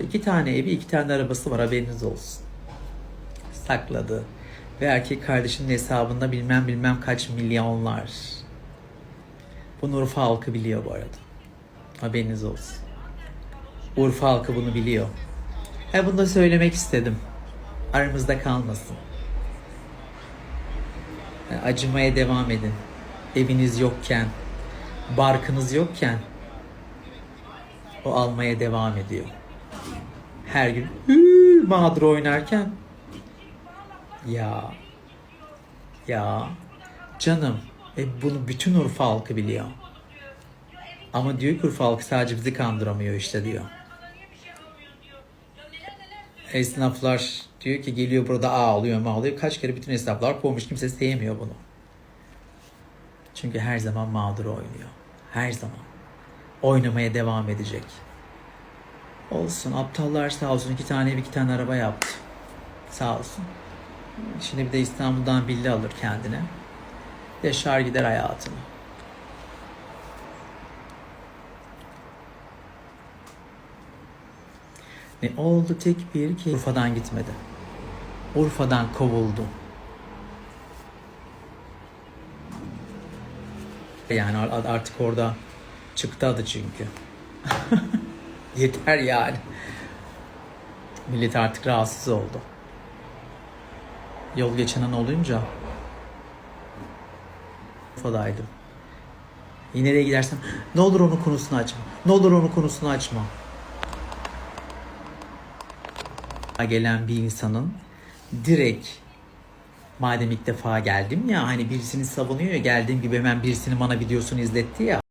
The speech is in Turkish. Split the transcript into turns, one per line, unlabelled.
İki tane evi, iki tane arabası var haberiniz olsun. Sakladı. Ve erkek kardeşinin hesabında bilmem bilmem kaç milyonlar. Bunu Urfa halkı biliyor bu arada. Haberiniz olsun. Urfa halkı bunu biliyor. Ha bunu da söylemek istedim. Aramızda kalmasın. Yani acımaya devam edin. Eviniz yokken, barkınız yokken o almaya devam ediyor. Her gün mağdur oynarken ya ya canım e bunu bütün Urfa halkı biliyor. Ama diyor ki Urfa halkı sadece bizi kandıramıyor işte diyor. Esnaflar diyor ki geliyor burada ağlıyor mağlıyor. Kaç kere bütün esnaflar kovmuş kimse sevmiyor bunu. Çünkü her zaman mağdur oynuyor. Her zaman. Oynamaya devam edecek. Olsun aptallar sağ olsun iki tane ev iki tane araba yaptı. Sağ olsun. Şimdi bir de İstanbul'dan villa alır kendine. Yaşar gider hayatını. Ne oldu tek bir ki Urfa'dan gitmedi. Urfa'dan kovuldu. Yani ar- artık orada çıktı adı çünkü. Yeter yani. Millet artık rahatsız oldu. Yol geçenen olunca Urfa'daydım. Yine nereye gidersem ne olur onun konusunu açma. Ne olur onun konusunu açma. Gelen bir insanın direkt madem ilk defa geldim ya hani birisini savunuyor ya geldiğim gibi hemen birisinin bana videosunu izletti ya.